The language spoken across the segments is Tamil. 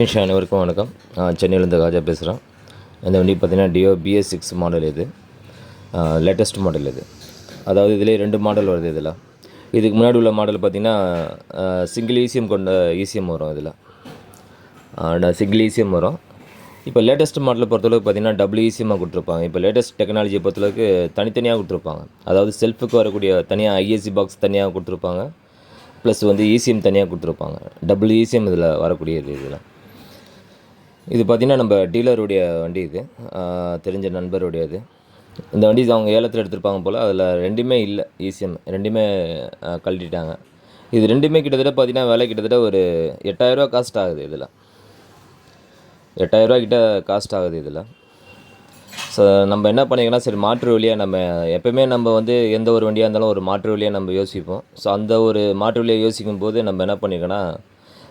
நிமிஷம் அனைவருக்கும் வணக்கம். நான் சென்னையிலேருந்து ராஜா பேசுகிறேன் இந்த வண்டி பார்த்தீங்கன்னா டியோ பிஎஸ் சிக்ஸ் மாடல் இது. லேட்டஸ்ட் மாடல் இது. அதாவது இதிலே ரெண்டு மாடல் வருது இதில். இதுக்கு முன்னாடி உள்ள மாடல் பார்த்தீங்கன்னா சிங்கிள் ஈசிஎம் கொண்ட ஈசிஎம் வரும் இதில். சிங்கிள் ஈசிஎம் வரும். இப்போ லேட்டஸ்ட் மாடலை பொறுத்தளவுக்கு பார்த்திங்கன்னா டபுள் ஈசிஎம்மாக கொடுத்துருப்பாங்க. இப்போ லேட்டஸ்ட் டெக்னாலஜியை பொறுத்தளவுக்கு தனித்தனியாக கொடுத்துருப்பாங்க. அதாவது செல்ஃபுக்கு வரக்கூடிய தனியாக ஐஎஸ்சி பாக்ஸ் தனியாக கொடுத்துருப்பாங்க. ப்ளஸ் வந்து இசிஎம் தனியாக கொடுத்துருப்பாங்க. டபுள் இசிஎம் இதில் வரக்கூடியது இதில். இது பார்த்திங்கன்னா நம்ம டீலருடைய வண்டி இது. தெரிஞ்ச நண்பருடையது. இந்த வண்டி அவங்க ஏலத்தில் எடுத்திருப்பாங்க போல் அதில் ரெண்டுமே இல்லை ஈசிஎம் ரெண்டுமே கழட்டிட்டாங்க. இது ரெண்டுமே கிட்டத்தட்ட பார்த்தீங்கன்னா விலை கிட்டத்தட்ட ஒரு எட்டாயிரரூவா காஸ்ட் ஆகுது இதில். எட்டாயிரரூவா கிட்ட காஸ்ட் ஆகுது இதில். ஸோ நம்ம என்ன பண்ணிக்கலாம் சரி மாற்று வழியாக நம்ம எப்போயுமே நம்ம வந்து எந்த ஒரு வண்டியாக இருந்தாலும் ஒரு மாற்று வழியாக நம்ம யோசிப்போம். ஸோ அந்த ஒரு மாற்று வழியாக யோசிக்கும் போது நம்ம என்ன பண்ணியிருக்கோன்னா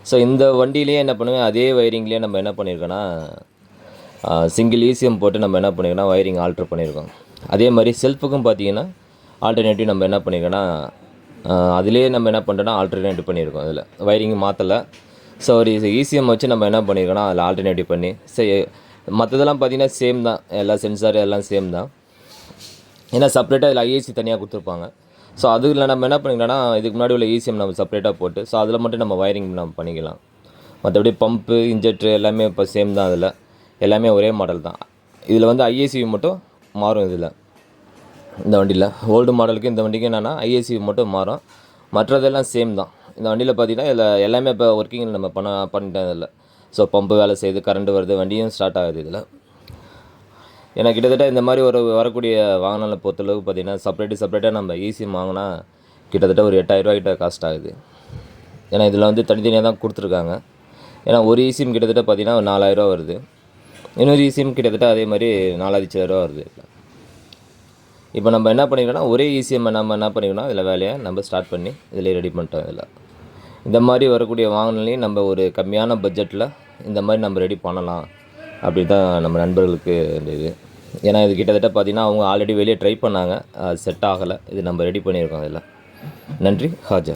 ஸோ இந்த வண்டிலேயே என்ன பண்ணுவேன் அதே வயரிங்லேயே நம்ம என்ன பண்ணியிருக்கோன்னா சிங்கிள் ஈசிஎம் போட்டு நம்ம என்ன பண்ணியிருக்கோன்னா வயரிங் ஆல்ட்ரு பண்ணியிருக்கோம் அதே மாதிரி செல்ஃபுக்கும் பார்த்தீங்கன்னா ஆல்டர்னேட்டிவ் நம்ம என்ன பண்ணியிருக்கோன்னா அதிலே நம்ம என்ன பண்ணுறோன்னா ஆல்டர்னேட்டிவ் பண்ணியிருக்கோம் அதில். வயரிங் மாற்றலை ஸோ ஒரு ஈசிஎம் வச்சு நம்ம என்ன பண்ணியிருக்கோன்னா அதில் ஆல்டர்னேட்டிவ் பண்ணி சரி மற்றதெல்லாம் பார்த்தீங்கன்னா சேம் தான். எல்லா சென்சார் எல்லாம் சேம் தான். ஏன்னா செப்பரேட்டாக இதில் ஐஏசி தனியாக கொடுத்துருப்பாங்க. ஸோ அதில் நம்ம என்ன பண்ணிக்கலாம்னா இதுக்கு முன்னாடி உள்ள ஈசிஎம் நம்ம செப்பரேட்டாக போட்டு ஸோ அதில் மட்டும் நம்ம வயரிங் நம்ம பண்ணிக்கலாம். மற்றபடி பம்பு இன்ஜெக்ட்ரு எல்லாமே இப்போ சேம் தான் அதில். எல்லாமே ஒரே மாடல் தான். இதில் வந்து ஐஏசிவி மட்டும் மாறும் இதில். இந்த வண்டியில். ஓல்டு மாடலுக்கு இந்த வண்டிக்கு என்னென்னா ஐஏசிவி மட்டும் மாறும். மற்றதெல்லாம் சேம் தான். இந்த வண்டியில் பார்த்தீங்கன்னா இதில் எல்லாமே இப்போ ஒர்க்கிங் நம்ம பண்ண பண்ணிட்டேன் இதில். ஸோ பம்பு வேலை செய்யுது கரண்ட் வருது வண்டியும் ஸ்டார்ட் ஆகுது இதில். ஏன்னா கிட்டத்தட்ட இந்த மாதிரி ஒரு வரக்கூடிய வாகனங்களை பொறுத்தளவுக்கு பார்த்தீங்கன்னா செப்பரேட்டு செப்பரேட்டாக நம்ம ஈஸி வாங்கினா கிட்டத்தட்ட ஒரு எட்டாயிரரூவா கிட்ட காஸ்ட் ஆகுது. ஏன்னா இதில் வந்து தனித்தனியாக தான் கொடுத்துருக்காங்க. ஏன்னா ஒரு ஈசிஎம் கிட்டத்தட்ட பார்த்தீங்கன்னா ஒரு நாலாயிரரூவா வருது. இன்னொரு ஈசிஎம் கிட்டத்தட்ட அதே மாதிரி நாலாயிரத்தி ரூபா வருது. இப்போ நம்ம என்ன பண்ணிக்கிறோம்னா ஒரே ஈஸியம் நம்ம என்ன பண்ணிக்கணும் இதில் வேலையை நம்ம ஸ்டார்ட் பண்ணி இதில் ரெடி பண்ணிட்டோம் இதில். இந்த மாதிரி வரக்கூடிய வாகனங்களையும் நம்ம ஒரு கம்மியான பட்ஜெட்டில் இந்த மாதிரி நம்ம ரெடி பண்ணலாம். அப்படி தான் நம்ம நண்பர்களுக்கு இந்த இது. ஏன்னா இது கிட்டத்தட்ட பார்த்திங்கன்னா அவங்க ஆல்ரெடி வெளியே ட்ரை பண்ணாங்க. அது செட் ஆகலை. இது நம்ம ரெடி பண்ணியிருக்கோம் இதில் நன்றி ஹாஜா.